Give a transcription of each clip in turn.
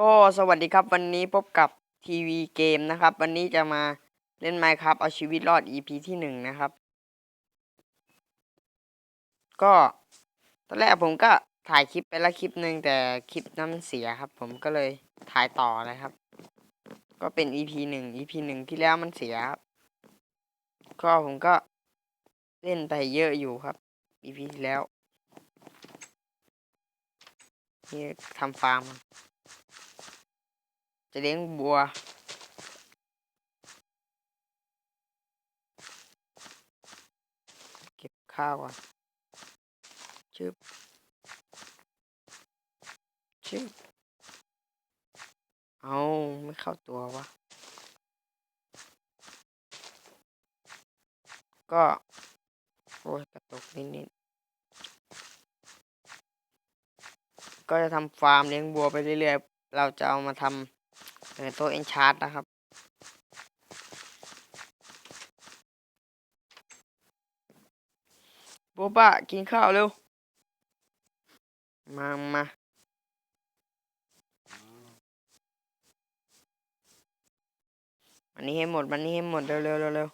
ก็สวัสดีครับวันนี้พบกับทีวีเกมนะครับ วันนี้จะมาเล่น Minecraft เอาชีวิตรอด EP ที่หนึ่งนะครับ ก็ตอนแรกผมก็ถ่ายคลิปไปล้วคลิปหนึ่งแต่คลิปนั้นมันเสียครับ ผมก็เลยถ่ายต่อเลยครับ ก็เป็น EP หนึ่ง EP หนึ่งที่แล้วมันเสียครับก็ผมก็เล่นไปเยอะอยู่ครับ EP ที่แล้วนี่ทำฟาร์ม จะเลี้ยงบัว เก็บข้าวก่อนชึบชึบเอาไม่เข้าตัววะ ก็โอ้ยกระตุกนิดๆก็จะทำฟาร์มเลี้ยงบัวไปเรื่อยๆ เราจะเอามาทำ เออตัวเอนชาร์ตนะครับ โบบะกินข้าวเร็ว มามาวันนี้ให้หมดวันนี้ให้หมด เร็วเร็วเร็วเร็ว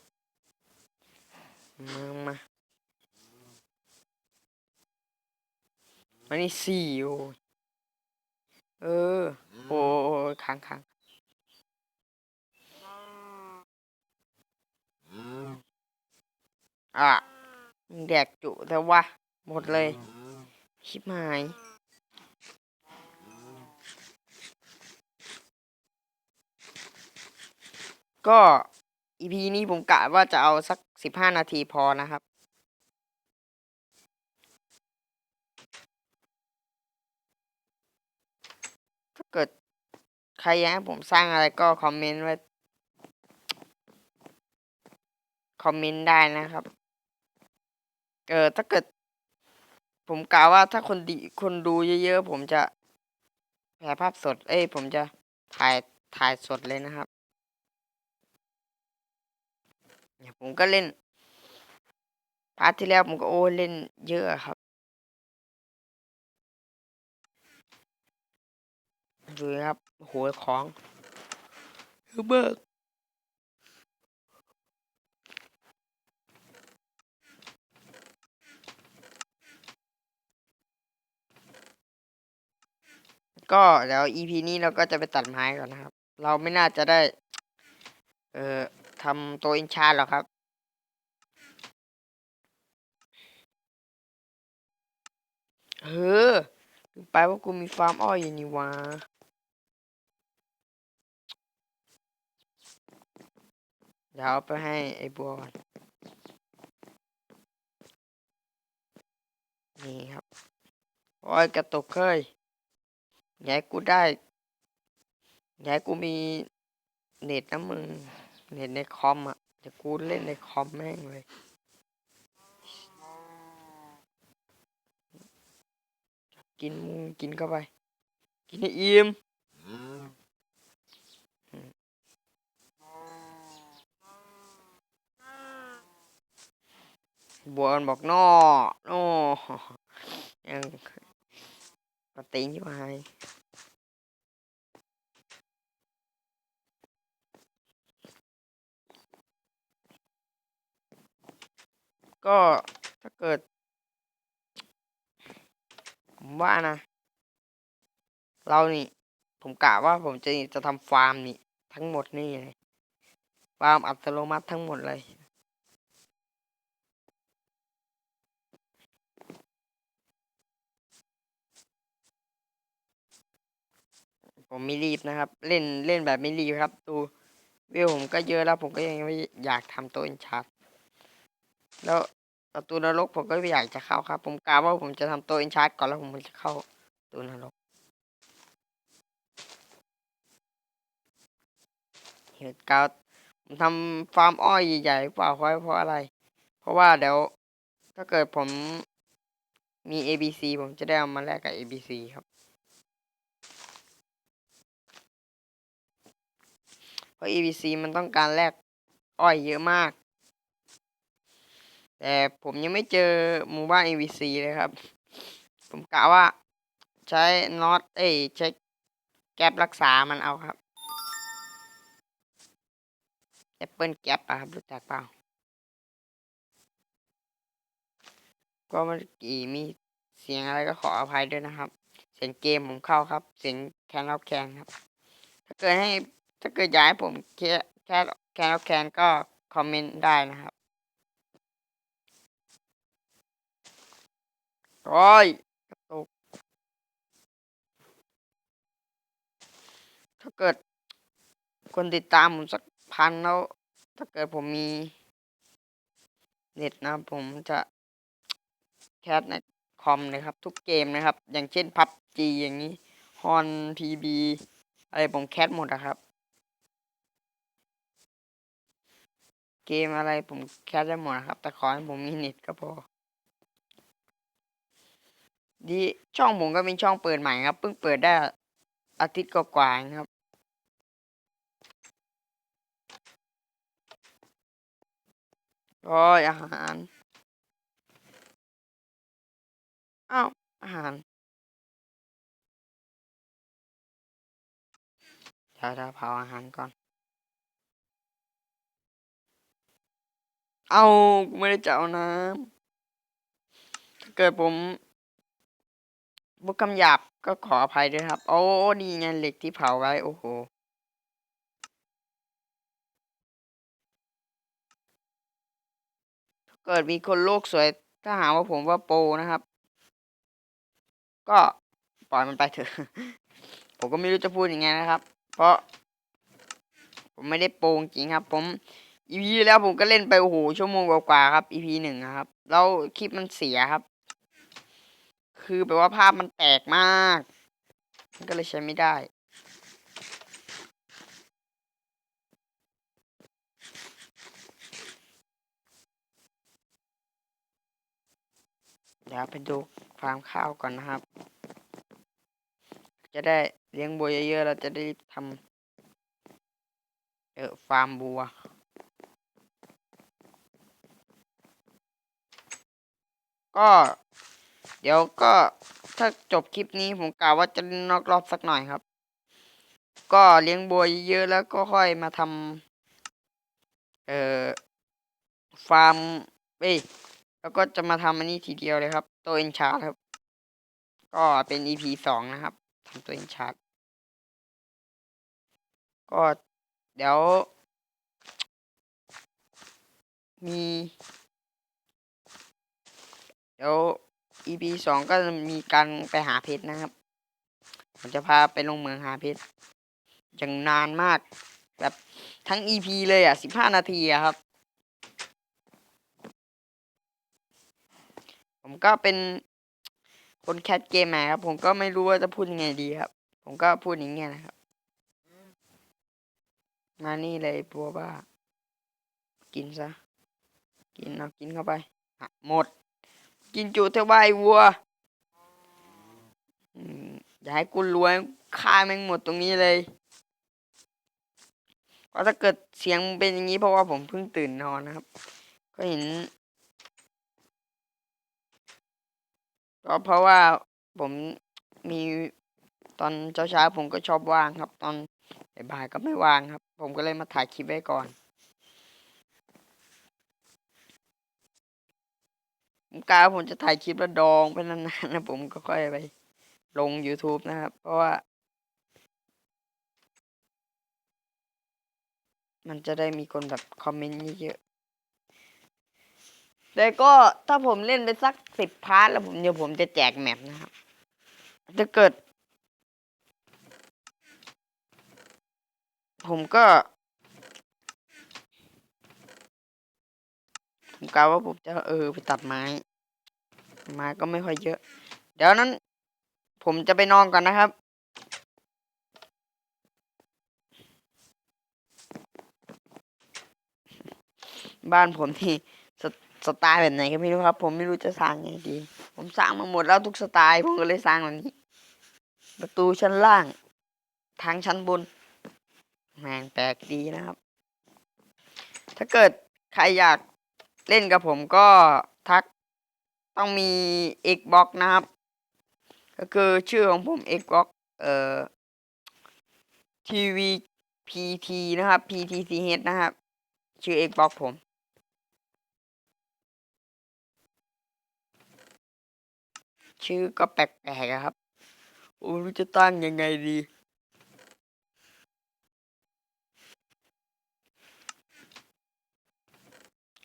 มามาวันนี้สี่โอ้เออ โอ้ค้างค้าง อะมึงแดกจุแต่ว่าหมดเลยชิบหายก็อีพีนี้ผมกะว่าจะเอาสักสิบห้านาทีพอนะครับ ถ้าเกิดใครอยากให้ผมสร้างอะไรก็คอมเมนต์ไว้ คอมเมนต์ได้นะครับ เออถ้าเกิด ผมกล่าวว่าถ้าคนดีคนดูเยอะๆผมจะแผ่ภาพสด เอ้ยผมจะถ่ายถ่ายสดเลยนะครับเนี่ยผมก็เล่น พาร์ทที่แล้วผมก็โอ้เล่นเยอะครับดูครับโหยของเบิก ก็เดี๋ยว EP นี้เราก็จะไปตัดไม้ก่อนนะครับ เราไม่น่าจะได้ เอ่อทำตัวอินชาหรอกครับ เออลืมไปว่ากูมีฟาร์มอ้อยอยู่นี่วะเดี๋ยวเอาไปให้ไอ้บัวก่อนนี่ครับ โอ้ยกระตุกเคย ยากให้กูได้อยากให้กูมีเน็ตนะมึง เน็ตในคอมอะเดี๋ยวกูเล่นในคอมแม่งเลย กินมึงกินเข้าไป กินให้อิ่มบัวมันบอกนอโอ้ยัง ปะติงอยู่ไงก็ถ้าเกิด ผมว่านะ เรานี่ ผมกะว่าผมจะจะทำฟาร์มนี่ ทั้งหมดนี่เลยฟาร์มอัตโนมัติทั้งหมดเลย ผมไม่รีบนะครับ เล่นเล่นแบบไม่รีบครับ ดูวิวผมก็เยอะแล้ว ผมก็ยังไม่อยากทำตัวอินชาร์ดแล้วประตูนรกผมก็ไม่อยากจะเข้าครับ ผมกะว่าผมจะทำตัวอินชาร์ดก่อนแล้วผมจะเข้าประตูนรกเหตุการณ์ผมทำฟาร์มอ้อยใหญ่ๆเปล่าเพราะเพราะอะไร เพราะว่าเดี๋ยวถ้าเกิดผมมี ABC ผมจะได้เอามาแลกกับ ABC ครับ เพราะ ABC มันต้องการแลกอ้อยเยอะมาก แต่ผมยังไม่เจอหมู่บ้าน ABC เลยครับ ผมกะว่าใช้น็อตเอ้ใช้แก๊ปรักษามันเอาครับแอปเปิลแก๊ปอะครับรู้จักเปล่า ก็เมื่อกี้มีเสียงอะไรก็ขออภัยด้วยนะครับ เสียงเกมผมเข้าครับ เสียงแคนรับแคนครับ ถ้าเกิดให้ ถ้าเกิดอยากให้ผมแค่แคแคนแคนก็คอมเมนต์ได้นะครับ โอ้ยกระตุก ถ้าเกิดคนติดตามผมสักพันแล้ว ถ้าเกิดผมมี เน็ตนะผมจะแคสในคอมเลยครับ ทุกเกมนะครับ อย่างเช่นพับจีอย่างนี้ฮอนพีบีอะไรผมแคสหมดอะครับ เกมอะไรผมแคสได้หมดนะครับ แต่ขอให้ผมมีเน็ตก็พอ ดีช่องผมก็เป็นช่องเปิดใหม่ครับ เพิ่งเปิดได้อาทิตย์กว่าๆเองครับ โอ้ยอาหาร อ้าว อาหารเดี๋ยวเราเผาอาหารก่อน เอากูไม่ได้จะเอาน้ำถ้าเกิดผมบุกคำหยาบก็ขออภัยด้วยครับ โอ้นี่ไงเหล็กที่เผาไว้ โอ้โหถ้าเกิดมีคนโลกสวย ถ้าหาว่าผมว่าโปนะครับ ก็ปล่อยมันไปเถอะ ผมก็ไม่รู้จะพูดยังไงนะครับ เพราะ ผมไม่ได้โปรงจริงครับ ผม อีพีแล้วผมก็เล่นไปโอ้โหชั่วโมงกว่าๆครับอีพีหนึ่งครับ แล้วคลิปมันเสียครับ คือแบบว่าภาพมันแตกมากมันก็เลยใช้ไม่ได้เดี๋ยวไปดูฟาร์มข้าวก่อนนะครับ จะได้เลี้ยงบัวเยอะๆ เราจะได้ทำเออฟาร์มบัว ก็ เดี๋ยวก็ถ้าจบคลิปนี้ผมกล่าวว่าจะนอกรอบสักหน่อยครับ ก็เลี้ยงบัวเยอะแล้วก็ค่อยมาทำเอ่อฟาร์มเอ้ยแล้วก็จะมาทำอันนี้ทีเดียวเลยครับ ตัวเอนชาร์ครับ ก็เป็น EP สองนะครับทำตัวเอนชาร์ก็เดี๋ยว มี เดี๋ยว EP สองก็จะมีการไปหาเพชรนะครับ ผมจะพาไปลงเมืองหาเพชรอย่างนานมาก แบบทั้ง EP เลยอะสิบห้านาทีอะครับ ผมก็เป็นคนแคสเกมแมครับ ผมก็ไม่รู้ว่าจะพูดยังไงดีครับ ผมก็พูดอย่างเงี้ยนะครับ มานี่เลยปัวบ้า กินซะ กินเอากินเข้าไปหมด กินจุเทวายวัวอย่าให้กูรวยฆ่าแม่งหมดตรงนี้เลยก็ถ้าเกิดเสียงเป็นอย่างนี้เพราะว่าผมเพิ่งตื่นนอนนะครับ ก็เห็นก็เพราะว่าผมมีตอนเช้าๆผมก็ชอบว่างครับ ตอนบ่ายก็ไม่ว่างครับ ผมก็เลยมาถ่ายคลิปไว้ก่อน ผมกล่าผมจะถ่ายคลิปแล้วดองไปนานๆนะผมก็ค่อยไปลง YouTube นะครับ เพราะว่า มันจะได้มีคนแบบคอมเมนต์เยอะๆแต่ก็ถ้าผมเล่นไปสักสิบพาร์ทแล้วผมเดี๋ยวผมจะแจกแมปนะครับถ้าเกิด ผมก็ ผมกล่าวว่าผมจะเออไปตัดไม้ ไม้ก็ไม่ค่อยเยอะ เดี๋ยวนั้น ผมจะไปนอนก่อนนะครับบ้านผมที่สสไตล์แบบไหนก็ไม่รู้ครับ ผมไม่รู้จะสร้างไงดี ผมสร้างมาหมดแล้วทุกสไตล์ผมก็เลยสร้างแบบนี้ ประตูชั้นล่าง ทางชั้นบนแมงแปลกดีนะครับ ถ้าเกิดใครอยาก เล่นกับผมก็ทักต้องมี Xbox นะครับ ก็คือชื่อของผม Xbox เอ่อ TV PT นะครับ PTCH นะครับ ชื่อ Xbox ผมชื่อก็แปลกๆอะครับ โอ้รู้จะตั้งยังไงดี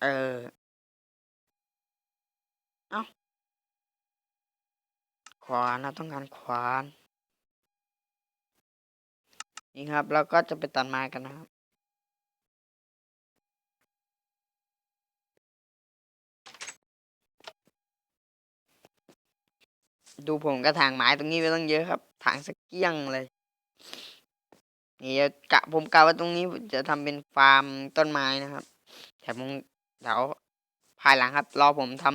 ออ เอ้าขวานนะต้องการขวาน นี่ครับแล้วก็จะไปตัดไม้กันนะครับ ดูผมกระถางไม้ตรงนี้ไปต้องเยอะครับ ถางสักเกี้ยงเลยนี่กะผมกะว่าตรงนี้จะทำเป็นฟาร์มต้นไม้นะครับแต่ผม เดี๋ยวภายหลังครับ รอผมท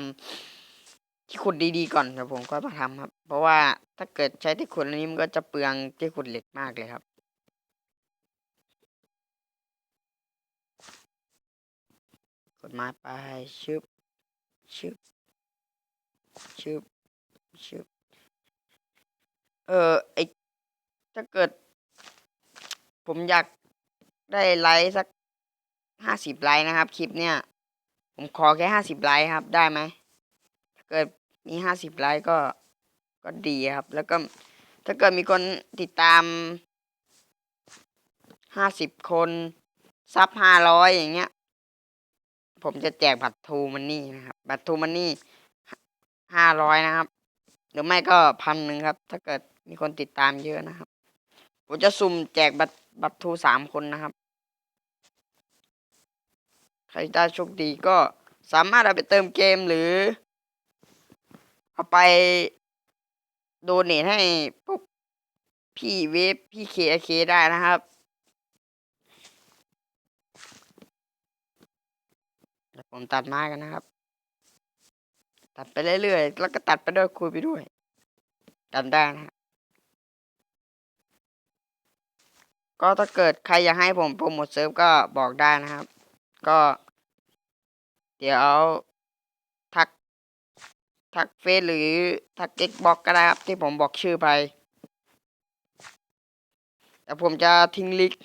ำที่ขุดดีๆก่อนเดี๋ยวผมก็มาทำครับ เพราะว่าถ้าเกิดใช้ที่ขุดอันนี้มันก็จะเปลืองที่ขุดเหล็กมากเลยครับกดไม้ไปชึบชึบชึบชึบเออไอถ้าเกิด ผมอยากได้ไลค์สักห้าสิบไลค์นะครับ คลิปเนี่ย ผมขอแค่ห้าสิบไลค์ครับ ได้ไหมถ้าเกิดมีห้าสิบไลค์ก็ก็ดีครับ แล้วก็ถ้าเกิดมีคนติดตามห้าสิบคนซับห้าร้อยอย่างเงี้ย ผมจะแจกบัตรทูมันนี่นะครับ บัตรทูมันนี่ห้าร้อยนะครับ หรือไม่ก็พันหนึ่งครับ ถ้าเกิดมีคนติดตามเยอะนะครับ ผมจะสุ่มแจกบัตรบัตรทูสามคนนะครับ ใครได้โชคดีก็สามารถเอาไปเติมเกมหรือ เอาไปโดเนทให้ปุ๊บพี่เวฟพี่เคเคได้นะครับผมตัดไม้กันนะครับ ตัดไปเรื่อยๆ แล้วก็ตัดไปด้วยคุยไปด้วยกันได้นะฮะก็ถ้าเกิดใครอยากให้ผมโปรโมทเซิร์ฟก็บอกได้นะครับ ก็ เดี๋ยวทัก ทักเฟซหรือทักเอ็กบอกก็ได้ครับ ที่ผมบอกชื่อไปแต่ผมจะทิ้งลิงก์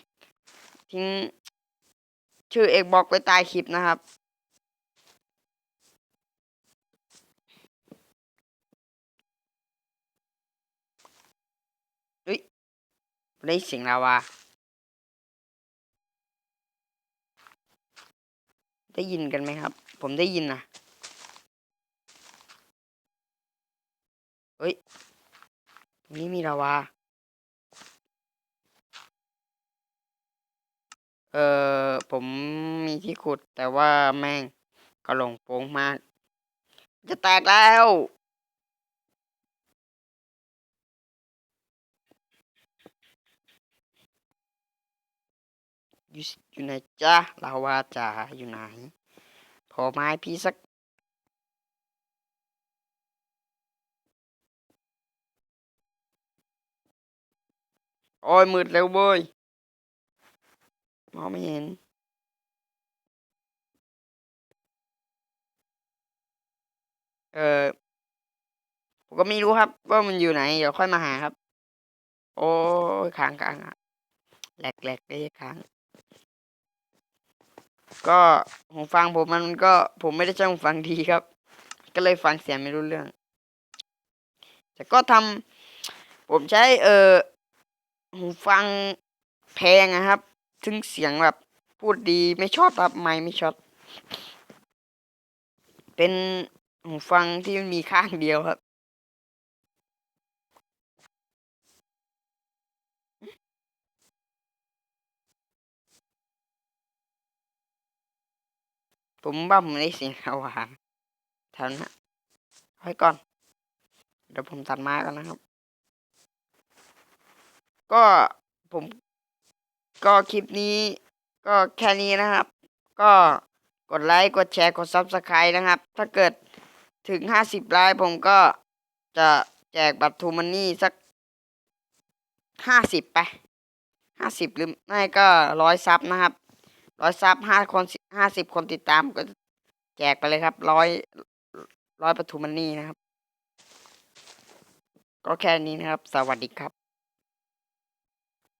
ทิ้ง ชื่อเอ็กบอกไว้ใต้คลิปนะครับเฮ้ยได้เสียงลาวา ได้ยินกันไหมครับ ผมได้ยินนะเฮ้ยตรงนี้มีลาวา เออผมมีที่ขุดแต่ว่าแม่งก็หลงโป้งมาก จะแตกแล้ว อยู่อยู่ไหนจ้าลาวาจ๋าอยู่ไหน พอไม้พี่สัก โอ้ยมืดแล้วเว้ยมองไม่เห็นเออผมก็ไม่รู้ครับ ว่ามันอยู่ไหน เดี๋ยวค่อยมาหาครับ โอ้ยค้างค้างอะแหลกแหลกได้ค้าง ก็หูฟังผมมันก็ผมไม่ได้ใช้หูฟังดีครับ ก็เลยฟังเสียงไม่รู้เรื่อง แต่ก็ทำผมใช้เออหูฟังแพงนะครับ ซึ่งเสียงแบบพูดดีไม่ชอบครับไม่ไม่ชอบเป็นหูฟังที่มันมีข้างเดียวครับ ผมว่าผมได้เสียงอาหางแถวนั้นไว้ก่อน เดี๋ยวผมตัดไม้กันนะครับ ก็ผม ก็คลิปนี้ก็แค่นี้นะครับ ก็กดไลค์ กดแชร์ กด Subscribe นะครับ ถ้าเกิดถึงห้าสิบไลค์ผมก็จะแจกบัตรทูมันนี่สักห้าสิบไปห้าสิบหรือไม่ก็ร้อยซับนะครับ ร้อยซับห้าคนห้าสิบคนติดตามก็แจกไปเลยครับร้อยร้อยปทุมันนี่นะครับ ก็แค่นี้นะครับ สวัสดีครับ